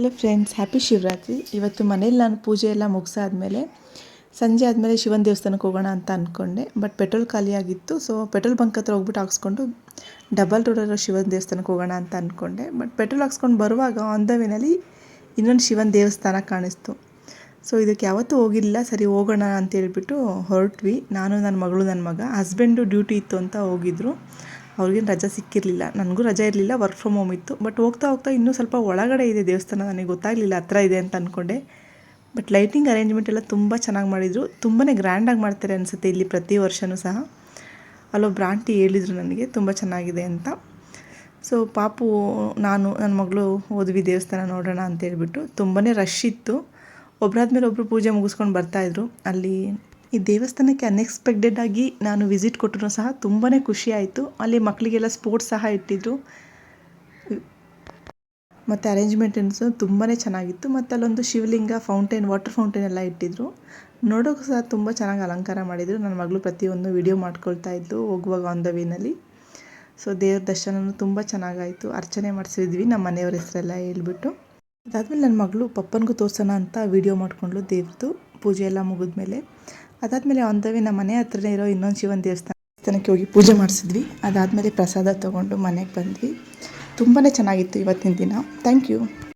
Hello friends happy Shivaratri ಇವತ್ತು ಮನೇಲಿ ನಾನು ಪೂಜೆ ಎಲ್ಲ ಮುಗಿಸಾದ್ಮೇಲೆ ಸಂಜೆ ಆದಮೇಲೆ ಶಿವನ ದೇವಸ್ಥಾನಕ್ಕೆ ಹೋಗೋಣ ಅಂತ ಅಂದ್ಕೊಂಡೆ ಬಟ್ ಪೆಟ್ರೋಲ್ ಖಾಲಿಯಾಗಿತ್ತು ಸೊ ಪೆಟ್ರೋಲ್ ಬಂಕ್ ಹತ್ರ ಹೋಗ್ಬಿಟ್ಟು ಹಾಕ್ಸ್ಕೊಂಡು ಡಬಲ್ ರೋಡಲ್ಲಿರೋ ಶಿವನ ದೇವಸ್ಥಾನಕ್ಕೆ ಹೋಗೋಣ ಅಂತ ಅಂದ್ಕೊಂಡೆ ಬಟ್ ಪೆಟ್ರೋಲ್ ಹಾಕ್ಸ್ಕೊಂಡು ಬರುವಾಗ ಆನ್ ದ ವೇನಲ್ಲಿ ಇನ್ನೊಂದು ಶಿವನ ದೇವಸ್ಥಾನ ಕಾಣಿಸ್ತು. ಸೊ ಇದಕ್ಕೆ ಯಾವತ್ತೂ ಹೋಗಿಲ್ಲ, ಸರಿ ಹೋಗೋಣ ಅಂತ ಹೇಳಿಬಿಟ್ಟು ಹೊರಟ್ವಿ. ನಾನು, ನನ್ನ ಮಗಳು, ನನ್ನ ಮಗ ಹಸ್ಬೆಂಡು ಡ್ಯೂಟಿ ಇತ್ತು ಅಂತ ಹೋಗಿದ್ರು. ಅವ್ರಿಗೇನು ರಜೆ ಸಿಕ್ಕಿರಲಿಲ್ಲ. ನನಗೂ ರಜೆ ಇರಲಿಲ್ಲ ವರ್ಕ್ ಫ್ರಮ್ ಹೋಮ್ ಇತ್ತು. ಬಟ್ ಹೋಗ್ತಾ ಹೋಗ್ತಾ ಇನ್ನೂ ಸ್ವಲ್ಪ ಒಳಗಡೆ ಇದೆ ದೇವಸ್ಥಾನ, ನನಗೆ ಗೊತ್ತಾಗಲಿಲ್ಲ ಹತ್ರ ಇದೆ ಅಂತ ಅಂದ್ಕೊಂಡೆ ಬಟ್ ಲೈಟಿಂಗ್ ಅರೇಂಜ್ಮೆಂಟ್ ಎಲ್ಲ ತುಂಬ ಚೆನ್ನಾಗಿ ಮಾಡಿದರು. ತುಂಬಾ ಗ್ರ್ಯಾಂಡಾಗಿ ಮಾಡ್ತಾರೆ ಅನಿಸುತ್ತೆ ಇಲ್ಲಿ ಪ್ರತಿ ವರ್ಷವೂ ಸಹ. ಅಲ್ಲೊಬ್ರು ಆಂಟಿ ಹೇಳಿದರು ನನಗೆ, ತುಂಬ ಚೆನ್ನಾಗಿದೆ ಅಂತ. ಸೊ ಪಾಪು, ನಾನು ನನ್ನ ಮಗಳು ಓದ್ವಿ ದೇವಸ್ಥಾನ ನೋಡೋಣ ಅಂತ ಹೇಳ್ಬಿಟ್ಟು ತುಂಬಾ ರಶ್ ಇತ್ತು. ಒಬ್ಬರಾದ್ಮೇಲೆ ಒಬ್ಬರು ಪೂಜೆ ಮುಗಿಸ್ಕೊಂಡು ಬರ್ತಾಯಿದ್ರು ಅಲ್ಲಿ ಈ ದೇವಸ್ಥಾನಕ್ಕೆ ಅನ್ಎಕ್ಸ್ಪೆಕ್ಟೆಡ್ ಆಗಿ ನಾನು ವಿಸಿಟ್ ಕೊಟ್ಟರು ಸಹ ತುಂಬಾ ಖುಷಿ ಆಯಿತು. ಅಲ್ಲಿ ಮಕ್ಕಳಿಗೆಲ್ಲ ಸ್ಪೋರ್ಟ್ಸ್ ಸಹ ಇಟ್ಟಿದ್ದರು ಮತ್ತು ಅರೇಂಜ್ಮೆಂಟ್ಸ್ ತುಂಬಾ ಚೆನ್ನಾಗಿತ್ತು. ಮತ್ತು ಅಲ್ಲೊಂದು ಶಿವಲಿಂಗ ಫೌಂಟೇನ್ ವಾಟರ್ ಫೌಂಟೇನ್ ಎಲ್ಲ ಇಟ್ಟಿದ್ದರು ನೋಡೋಕ್ಕೂ ಸಹ ತುಂಬ ಚೆನ್ನಾಗಿ ಅಲಂಕಾರ ಮಾಡಿದರು. ನನ್ನ ಮಗಳು ಪ್ರತಿಯೊಂದು ವಿಡಿಯೋ ಮಾಡ್ಕೊಳ್ತಾ ಇದ್ಲು ಹೋಗುವಾಗ ಆನ್ ದ ವೇನಲ್ಲಿ ಸೊ ದೇವ್ರ ದರ್ಶನವೂ ತುಂಬ ಚೆನ್ನಾಗಾಯಿತು. ಅರ್ಚನೆ ಮಾಡಿಸಿದ್ವಿ. ನಮ್ಮ ಮನೆಯವ್ರ ಹೆಸರೆಲ್ಲ ಹೇಳ್ಬಿಟ್ಟು. ಅದಾದಮೇಲೆ ನನ್ನ ಮಗಳು ಪಪ್ಪನಿಗೂ ತೋರ್ಸೋಣ ಅಂತ ವಿಡಿಯೋ ಮಾಡಿಕೊಂಡ್ಲು ದೇವ್ರದ್ದು. ಪೂಜೆ ಎಲ್ಲ ಮುಗಿದ್ಮೇಲೆ. ಅದಾದಮೇಲೆ ಆನ್ ದ ನಮ್ಮ ಮನೆ ಹತ್ರನೇ ಇರೋ ಇನ್ನೊಂದು ಶಿವನ ದೇವಸ್ಥಾನ ದೇವಸ್ಥಾನಕ್ಕೆ ಹೋಗಿ ಪೂಜೆ ಮಾಡಿಸಿದ್ವಿ. ಅದಾದಮೇಲೆ ಪ್ರಸಾದ ತಗೊಂಡು ಮನೆಗೆ ಬಂದ್ವಿ. ತುಂಬಾ ಚೆನ್ನಾಗಿತ್ತು ಇವತ್ತಿನ ದಿನ. Thank you